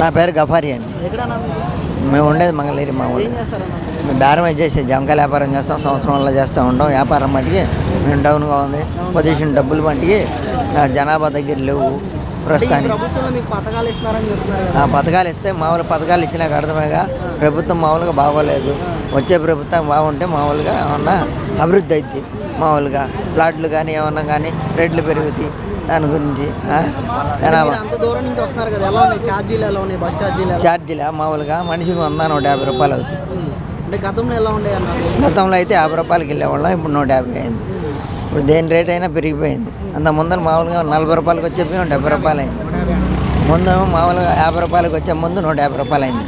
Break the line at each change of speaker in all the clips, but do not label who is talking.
నా పేరు గఫారి అండి? మేము ఉండేది మంగళగిరి మా ఊళ్ళో? మేము బేరం చేసే జమకాయ వ్యాపారం చేస్తాం సంవత్సరంలో చేస్తూ ఉంటాం. వ్యాపారం మట్టికి మేము డౌన్గా ఉంది. పొజిషన్ డబ్బులు మట్టికి నా జనాభా దగ్గర లేవు ప్రస్తుతానికి. ఆ పథకాలు ఇస్తే మామూలు పథకాలు ఇచ్చినాక అర్థమేగా ప్రభుత్వం మామూలుగా బాగోలేదు. వచ్చే ప్రభుత్వం బాగుంటే మామూలుగా ఏమన్నా అభివృద్ధి అవుద్ది మామూలుగా. ప్లాట్లు కానీ ఏమన్నా కానీ రేట్లు పెరుగుతాయి. దాని గురించి
ఛార్జీలు
మామూలుగా మనిషికి వంద నూట యాభై రూపాయలు అవుతుంది.
గతంలో
అయితే యాభై రూపాయలకి వెళ్ళేవాళ్ళం ఇప్పుడు నూట యాభై అయింది. ఇప్పుడు దేని రేట్ అయినా పెరిగిపోయింది. అంత ముందర మామూలుగా నలభై రూపాయలకి వచ్చే బియ్యం డెబ్బై రూపాయలు అయింది. ముందేమో మామూలుగా యాభై రూపాయలకి వచ్చే ముందు నూట యాభై రూపాయలు అయింది.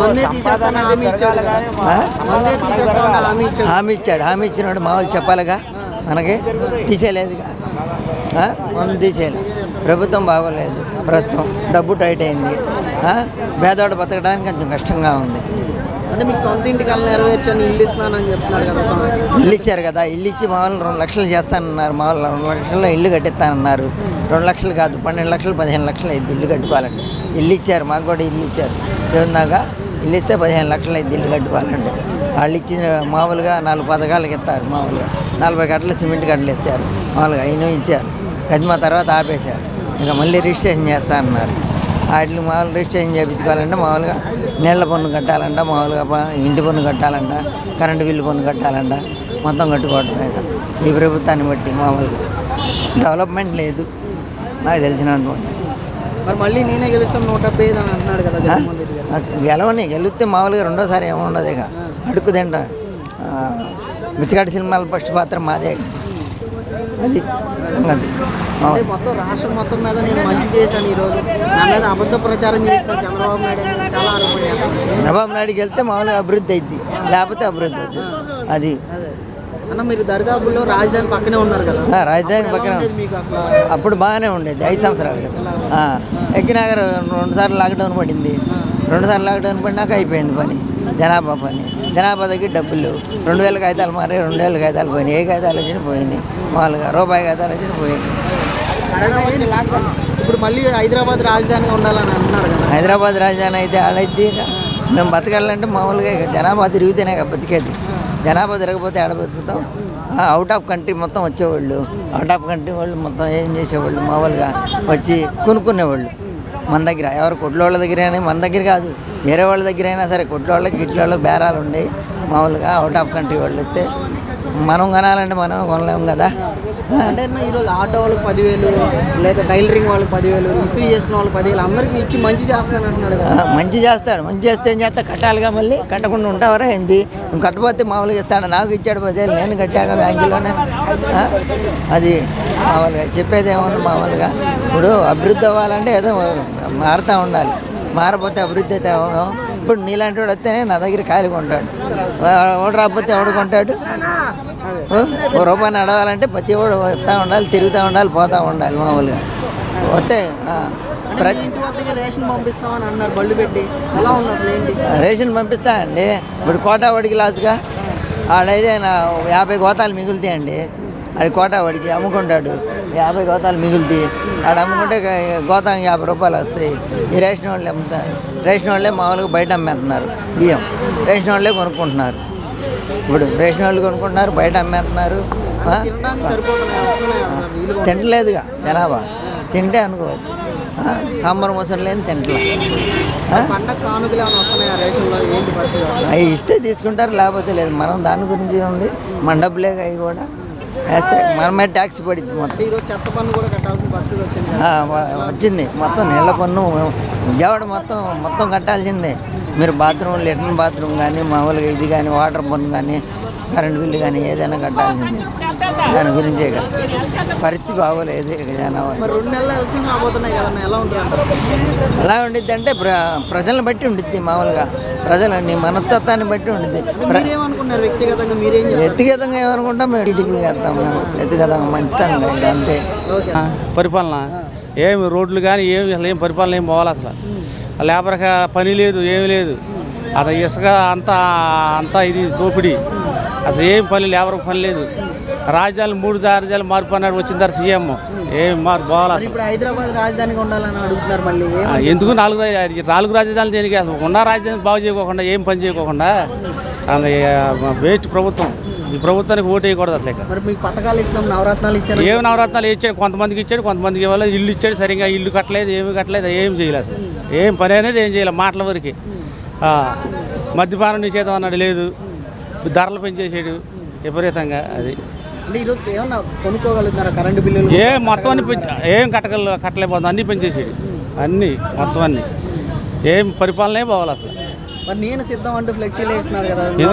మందే హామీ ఇచ్చాడు? మందే హామీ
ఇచ్చినప్పుడు మామూలు చెప్పాలిగా? మనకి తీసేయలేదుగా ఆ? ముందు తీసేయలేదు ప్రభుత్వం బాగోలేదు. ప్రస్తుతం డబ్బు టైట్ అయింది. ఆ? పేదవాడు బతకడానికి కొంచెం కష్టంగా ఉంది.
అంటే మీకు సొంత ఇంటికి నెరవేర్చని ఇల్లు ఇస్తున్నానని చెప్తున్నాడు కదా
ఇల్లు ఇచ్చారు కదా. ఇల్లు ఇచ్చి మామూలు రెండు లక్షలు చేస్తానన్నారు. మామూలు రెండు లక్షల్లో ఇల్లు కట్టిస్తానన్నారు. రెండు లక్షలు కాదు పన్నెండు లక్షలు పదిహేను లక్షలు అయింది ఇల్లు కట్టుకోవాలంటే. ఇల్లు ఇచ్చారు మాకు కూడా ఇల్లు ఇచ్చారు. ఏముందాక ఇల్లు ఇస్తే పదిహేను లక్షలు అయింది ఇల్లు కట్టుకోవాలంటే. వాళ్ళు ఇచ్చిన మామూలుగా నాలుగు పథకాలకి ఇస్తారు మామూలుగా. నలభై గంటలు సిమెంట్ గంటలు ఇస్తారు మామూలుగా అయినా ఇచ్చారు. గజ్మా తర్వాత ఆపేశారు. ఇంకా మళ్ళీ రిజిస్ట్రేషన్ చేస్తా అన్నారు. వాటిని మామూలు రిజిస్ట్రేషన్ చేయించుకోవాలంటే మామూలుగా నీళ్ళ పన్ను కట్టాలంట మామూలుగా ఇంటి పన్ను కట్టాలంట కరెంటు బిల్లు పన్ను కట్టాలంట మొత్తం కట్టుకోవటమే ఇక. ఈ ప్రభుత్వాన్ని బట్టి మామూలుగా. డెవలప్మెంట్ లేదు నాకు తెలిసినటువంటి.
మరి మళ్ళీ నేనే గెలుస్తాను నూట డెబ్బై ఐదు అని అంటున్నాడు కదా
గెలవని గెలిస్తే మామూలుగా రెండోసారి ఏముండదు ఇక. అడుగు తింటా మిచ్చికాటి సినిమాల ఫస్ట్ పాత్ర మాదే. అది సంగతి.
మొత్తం రాష్ట్రం మొత్తం మీద నేను మంచి చేశాను ఈరోజు. నా మీద అబద్ధ ప్రచారం చేస్తాను చంద్రబాబు నాయుడు చాలా
చంద్రబాబు నాయుడుకి వెళ్తే మామూలుగా అభివృద్ధి అయింది లేకపోతే అభివృద్ధి అవుతుంది అది.
అన్న మీరు రాజధాని పక్కనే ఉన్నారు కదా.
రాజధాని పక్కన అప్పుడు బాగానే ఉండేది ఐదు సంవత్సరాలు కదా. ఆ, ఎక్కినాక రెండు సార్లు లాక్డౌన్ పడింది. రెండు సార్లు లాక్డౌన్ పడినాక అయిపోయింది పని జనాభా పని. జనాభా దగ్గర డబ్బులు. లేవు రెండు వేల కాగితాలు మారి రెండు వేల కాగితాలు పోయినాయి. ఏ కాగితాలు వచ్చినా పోయినాయి. మామూలుగా రూపాయి కాగితాలు వచ్చినా పోయినాయి.
ఇప్పుడు మళ్ళీ హైదరాబాద్ రాజధానిగా ఉండాలని అంటున్నారు కదా.
హైదరాబాద్ రాజధాని అయితే ఇక. మేము బతకాలంటే మామూలుగా జనాభా తిరిగితేనే బతికేది. జనాభా తిరగకపోతే ఆడ బతుకుతాం. అవుట్ ఆఫ్ కంట్రీ మొత్తం వచ్చేవాళ్ళు. అవుట్ ఆఫ్ కంట్రీ వాళ్ళు మొత్తం ఏం చేసేవాళ్ళు? మామూలుగా వచ్చి కొనుక్కునేవాళ్ళు. మన దగ్గర ఎవరు కొట్లోళ్ళ దగ్గర మన దగ్గర కాదు. వేరే వాళ్ళ దగ్గర అయినా సరే కొట్లోళ్ళకి గిట్లోళ్ళకి బేరాలు ఉండేవి మామూలుగా అవుట్ ఆఫ్ కంట్రీ వాళ్ళు వస్తే మనం కొనాలంటే మనం కొనలేము కదా.
అంటే ఈరోజు ఆటో వాళ్ళకి పదివేలు లేదా టైలరింగ్ వాళ్ళకి పదివేలు ఇస్త్రీ చేసుకున్న వాళ్ళకి పదివేలు అందరికీ ఇచ్చి మంచి చేస్తాను అంటున్నాడు కదా.
మంచి చేస్తాడు. మంచి చేస్తే ఏం చేస్తా? కట్టాలిగా మళ్ళీ? కట్టకుండా ఉంటావరా ఏంది? నువ్వు కట్టపోతే మామూలుగా ఇస్తాడు. నాకు ఇచ్చాడు పదేళ్ళు నేను కట్టాక బ్యాంకులోనే? అది మామూలుగా చెప్పేది ఏముంది మామూలుగా? ఇప్పుడు అభివృద్ధి అవ్వాలంటే ఏదో మారుతూ ఉండాలి. మారపోతే అభివృద్ధి అయితే అవ్వడం ఇప్పుడు నీలాంటి వాడు వస్తేనే నా దగ్గర ఖాళీ కొంటాడు వాడు రాకపోతే ఎవడు కొంటాడు? ఓ రూపాయలు అడగాలంటే ప్రతి వాడు వస్తూ ఉండాలి తిరుగుతూ ఉండాలి పోతూ ఉండాలి మామూలుగా. వస్తే
రేషన్
పంపిస్తా అండి ఇప్పుడు కోటా వాడికి లాస్గా నా యాభై గోతాలు మిగులుతాయండి. అది కోటా వాడికి అమ్ముకుంటాడు. యాభై గోతాలు మిగులుతాయి. ఆడ అమ్ముకుంటే గోతాం యాభై రూపాయలు వస్తాయి. ఈ రేషన్ వాళ్ళు అమ్ముతారు రేషన్ వాళ్ళే మామూలుగా బయట అమ్మేస్తున్నారు బియ్యం. రేషన్ వాళ్ళే కొనుక్కుంటున్నారు. ఇప్పుడు రేషన్ వాళ్ళు కొనుక్కుంటున్నారు బయట అమ్మేస్తున్నారు తింటలేదుగా జనాభా. తింటే అనుకోవచ్చు. సాంబార్ మోసం లేని తింటలే. అవి ఇస్తే తీసుకుంటారు లేకపోతే లేదు. మనం దాని గురించి ఉంది మన డబ్బులే అవి కూడా. వేస్తే మనమే ట్యాక్స్ పడిద్ది మొత్తం.
ఈరోజు చెత్త పన్ను కూడా కట్టాల్సిన పరిస్థితి వచ్చింది కదా?
ఆ, వ- వచ్చింది. మొత్తం నీళ్ళ పన్ను విజయవాడ మొత్తం మొత్తం కట్టాల్సిందే. మీరు బాత్రూమ్ లెట్రిన్ బాత్రూమ్ కానీ మామూలుగా ఇది కానీ వాటర్ పన్ను కానీ కరెంట్ బిల్లు కానీ ఏదైనా కట్టాల్సిందే. దాని గురించే ఇక పరిస్థితి బాగోలేదు
ఎలా
ఉండిద్ది అంటే ప్ర ప్రజలను బట్టి ఉండిద్ది మామూలుగా. ప్రజల నీ మనస్తత్వాన్ని బట్టి ఉండిద్ది.
వ్యక్తిగతంగా మీరేం చేస్తారు?
వ్యక్తిగతంగా ఏమనుకుంటాం మేము టీడీపీ చేస్తాం మేము. వ్యక్తిగతంగా మంచితనం ఇక అంతే.
పరిపాలన. ఏమి రోడ్లు కానీ ఏమి అసలు ఏం పరిపాలన ఏం పోవాలి అసలు. లేబర్గా పని లేదు ఏమి లేదు. అది ఇసుక అంతా అంతా ఇది దోపిడీ. అసలు ఏం పని లేబర్ పని లేదు. రాజధాని మూడు రాజధానులు మార్పు అన్నాడు వచ్చిన తర్వాత సీఎం. ఏం మార్పు పోవాలి
మరి
అసలు
హైదరాబాద్ రాజధానిగా ఉండాలని అడుగుతున్నారు మళ్ళీ
ఎందుకు నాలుగు నాలుగు రాజధానులు దేనికి అసలు? ఉన్న రాజధాని బాగు చేయకోకుండా ఏం పని చేయకోకుండా అది వేస్ట్ ప్రభుత్వం. ఈ ప్రభుత్వానికి ఓటు వేయకూడదు అసలు
మరి మీకు పథకాలు ఇస్తాం నవరత్నాలు ఇచ్చారు.
ఏం నవరత్నాలు ఇచ్చాడు? కొంతమందికి ఇచ్చాడు కొంతమందికి ఇవ్వాలి ఇల్లు ఇచ్చాడు సరిగ్గా ఇల్లు కట్టలేదు ఏమి కట్టలేదు ఏం చేయలేదు అసలు. ఏం పని అనేది ఏం చేయలేదు మాటల వరకు. మద్యపానం నిషేధం అన్నాడు లేదు. ధరలు పెంచేసాడు విపరీతంగా అది.
అంటే ఈరోజు ఏమన్నా కొనుక్కోగలుగుతున్నారా? కరెంటు బిల్లులు
ఏ మొత్తం అన్ని పెంచి ఏం కట్టగల కట్టలేకపోతుంది అన్నీ పెంచేసాడు. అన్నీ మొత్తం అన్నీ. ఏం పరిపాలనే పోవాలి అసలు.
మరి నేను సిద్ధం అంటూ ఫ్లెక్సీలు వేస్తున్నారు కదా.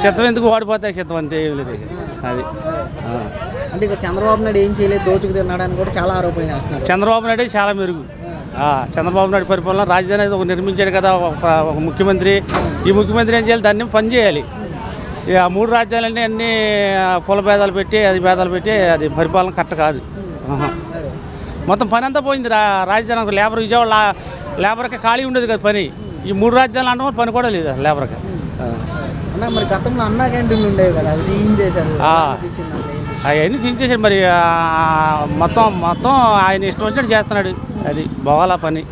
సిద్ధ- ఎందుకు ఓడిపోతాయి శతం అంతే ఏం లేదు. అది.
అంటే ఇక్కడ చంద్రబాబు నాయుడు ఏం చేయలేదు దోచుకు తిన్నాడని కూడా చాలా ఆరోపణలు చేస్తున్నారు.
చంద్రబాబు నాయుడు చాలా మెరుగు. ఆ, చంద్రబాబు నాయుడు పరిపాలన రాజధాని ఒక నిర్మించాడు కదా ఒక ఒక ముఖ్యమంత్రి. ఈ ముఖ్యమంత్రి ఏం చేయాలి? దాన్ని పని చేయాలి. ఇక ఆ మూడు రాజ్యాలన్నీ అన్ని కుల భేదాలు పెట్టి అది భేదాలు పెట్టి అది పరిపాలన కరెక్ట్ కాదు. మొత్తం పని అంతా పోయింది రా రాజధాని. లేబర్ విజయవాడ లేబర్కి ఖాళీ ఉండేది కదా పని. ఈ మూడు రాజ్యాలు అంటే పని కూడా లేదు లేబర్కి.
మరి గతంలో అన్నా క్యాంటీన్లు ఉండేవి కదా.
అవన్నీ తీసేసాడు మరి మొత్తం మొత్తం ఆయన ఇష్టం వచ్చినట్టు చేస్తున్నాడు. అది పోవాలా పని.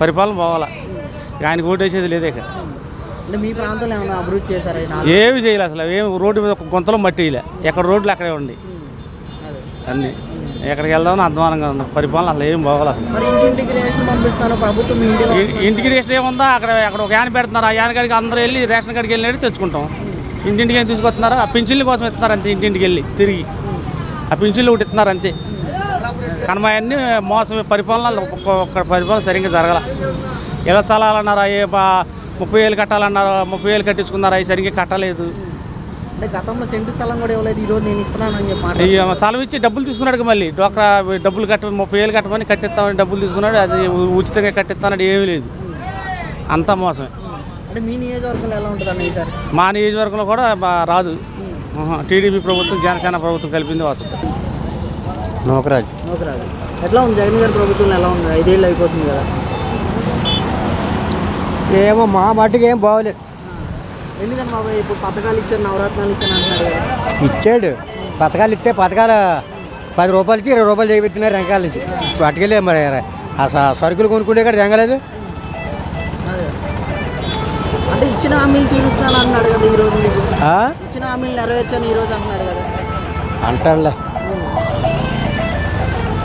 పరిపాలన పోవాలా. ఇక ఆయనకు ఓటేసేది లేదే
అంటే మీ ప్రాంతంలో ఏమైనా అభివృద్ధి చేశారా ఈ నాలుగు?
ఏమి చేయలే అసలు. ఏమి రోడ్డు మీద ఒక గుంతలో మట్టి వేయలే. ఎక్కడ రోడ్లు అక్కడే ఉండి.
అదే.
అన్నీ. ఎక్కడికి వెళ్దామని అధ్వానంగా ఉంది. పరిపాలన అసలు ఏం పోవాలి అసలు.
మరి ఇంటింటికి రేషన్ ప్రభుత్వం మీ ఇంటిలో
ఇ- ఇంటికి రేషన్ ఏముందా? అక్కడ అక్కడ ఒక యాన్ పెడుతున్నారు. ఆ యాన్ కాడికి అందరూ వెళ్ళి రేషన్ కాడికి వెళ్ళినట్టు తెచ్చుకుంటాం. ఇంటింటికి ఏం తీసుకొస్తున్నారు? ఆ పింఛన్ల కోసం ఇస్తున్నారు అంతే ఇంటింటికి వెళ్ళి తిరిగి. ఆ పింఛన్లు ఒకటి ఇస్తున్నారు అంతే. కనుమ అన్నీ మోసం పరిపాలన ఒక్క ఒక్క పరిపాలన సరిగ్గా జరగల. ఇలా స్థలాలన్నారు అయ్యే బా- ముప్పై వేలు కట్టాలన్నారు ముప్పై వేలు కట్టించుకున్నారు అవి సరిగ్గా కట్టలేదు.
అంటే గతంలో సెంటు స్థలం కూడా ఇవ్వలేదు ఈ రోజు నేను ఇస్తున్నానని చెప్పి మాట
ఈ స్థలం ఇచ్చి డబ్బులు తీసుకున్నాడు మళ్ళీ. డోక్రా డబ్బులు కట్ట ముప్పై వేలు కట్టమని కట్టిస్తామని డబ్బులు తీసుకున్నాడు అది ఉచితంగా కట్టిస్తానని ఏమీ లేదు. అంతా మోసమే
అంటే మీ నియోజకవర్గంలో ఎలా ఉంటుంది అన్న ఈసారి
మా నియోజకవర్గంలో కూడా బా- రాదు. టీడీపీ ప్రభుత్వం జనసేన ప్రభుత్వం కలిపింది వస్తుంది
నూకరాజు.
నూకరాజు. ఎట్లా ఉంది? జగన్ గారి ప్రభుత్వంలో ఎలా ఉంది? ఐదేళ్ళు అయిపోతుంది కదా.
ఏమో మా మట్టుకు ఏం బాగోలేదు
ఎందుకని బాబాయ్ ఇప్పుడు పథకాలు ఇచ్చారు నవరత్నాలు ఇచ్చారు అంటున్నారు
ఇచ్చాడు. పథకాలు ఇస్తే పథకాలు పది రూపాయలు ఇచ్చి ఇరవై రూపాయలు చేపెట్టినారు వెనకాల నుంచి. పట్టుకెళ్ళి మరి సరుకులు కొనుక్కుంటే కూడా జంగలేదు.
అదే. అంటే ఇచ్చిన హామీలు తీరుస్తాను అన్నాడు కదా ఈ రోజు మీకు.
ఆ?
ఇచ్చిన హామీలు నెరవేర్చాను ఈ రోజు అంటున్నాడు కదా.
అంటాడులే.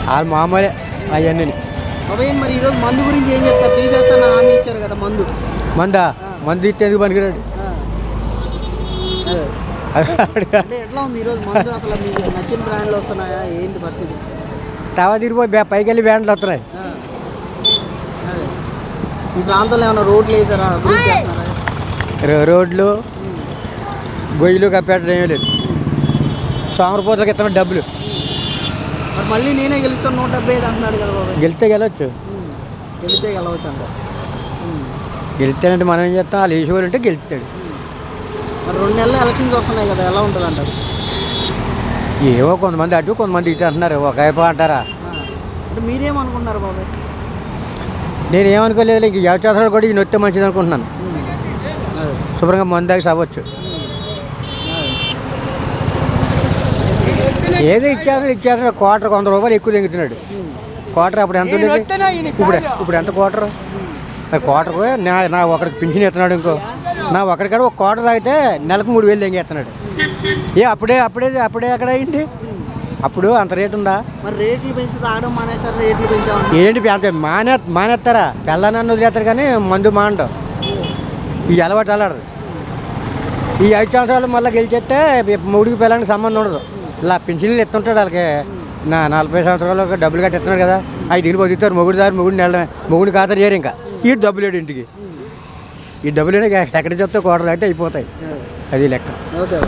వాళ్ళు మామూలే అవన్నీ
బాబాయ్ మరి ఈ రోజు మందు గురించి ఏం చెప్తారు? తీసేస్తాను హామీ ఇచ్చారు కదా మందు.
మందా? మందు ఇస్తే ఎందుకు పనికిరాడు?
అంటే ఎట్లా ఉంది ఈరోజు మందు అసలు? మీకు నచ్చిన బ్రాండ్లు వస్తున్నాయా? ఏంటి పరిస్థితి?
తవ తిరిగిపోయి పైకి వెళ్ళి బ్యాండ్లు వస్తున్నాయి.
ఈ ప్రాంతంలో ఏమైనా రోడ్లు వేసారా?
రోడ్లు గొయ్యిలు కప్పెట్టడం ఏమీ లేదు. సోమరపోతలకు ఇస్తున్న డబ్బులు.
మరి మళ్ళీ నేనే గెలుస్తాను నూట డెబ్బై ఐదు అంటున్నాడు కదా బాబాయ్.
గెలిస్తే గెలవచ్చు.
ఉమ్. గెలిస్తే గెలవచ్చు అంట ఉమ్.
గెలిస్తేనంటే మనం ఏం చేస్తాం? వాళ్ళు వేసేవాళ్ళు ఉంటే గెలుస్తాడు.
మరి రెండు నెలలు ఎలక్షన్స్ వస్తున్నాయి కదా ఎలా ఉంటుంది అంటారు
ఏవో కొంతమంది అటు కొంతమంది ఇటు అంటున్నారు. ఒక వైపు అంటారా.
అంటే మీరేమనుకుంటున్నారు బాబాయ్?
నేను ఏమనుకోలేదు ఇంక వ్యవచారాలు కూడా ఈ నొత్తే మంచిది అనుకుంటున్నాను. శుభ్రంగా మందాకి సావచ్చు ఏదో ఇచ్చారు ఇచ్చారు క్వార్టర్ వంద రూపాయలు ఎక్కువ తెంగుతున్నాడు క్వార్టర్ అప్పుడు ఎంత ఇప్పుడు ఇప్పుడు ఎంత క్వార్టర్? మరి క్వార్టర్కు నా నా ఒకరికి పింఛన్ ఇస్తున్నాడు ఇంకో. నా ఒకరికాడ ఒక క్వార్టర్ తాగితే నెలకు మూడు వేలు తెంగేస్తున్నాడు ఏ అప్పుడే అప్పుడే అప్పుడే ఎక్కడ అయింది? అప్పుడు అంత రేటు ఉందా? ఏంటి అంత మానే మానేస్తారా? పెళ్ళనన్ను వదిలేస్తారు కానీ మందు మాండవు ఈ అలవాటు అలవాడు ఈ ఐదు సంవత్సరాలు మళ్ళీ గెలిచేస్తే మూడికి పిల్లలకి సంబంధం ఉండదు. ఇలా పింఛన్లు ఎత్తుంటాడు వాళ్ళకి. నా నలభై సంవత్సరాలు డబ్బులు కట్టిస్తున్నాడు కదా. ఐదు ఇల్లు బతుకుతారు మొగుడు దారి మొగుడిని వెళ్ళడమే. మొగుడిని ఖాతరు చేయరు ఇంకా. ఈ డబ్బులు లేడు ఇంటికి. ఈ డబ్బులు ఎక్కడి చెప్తే కోటలు అయితే అయిపోతాయి. అది లెక్క.
ఓకే.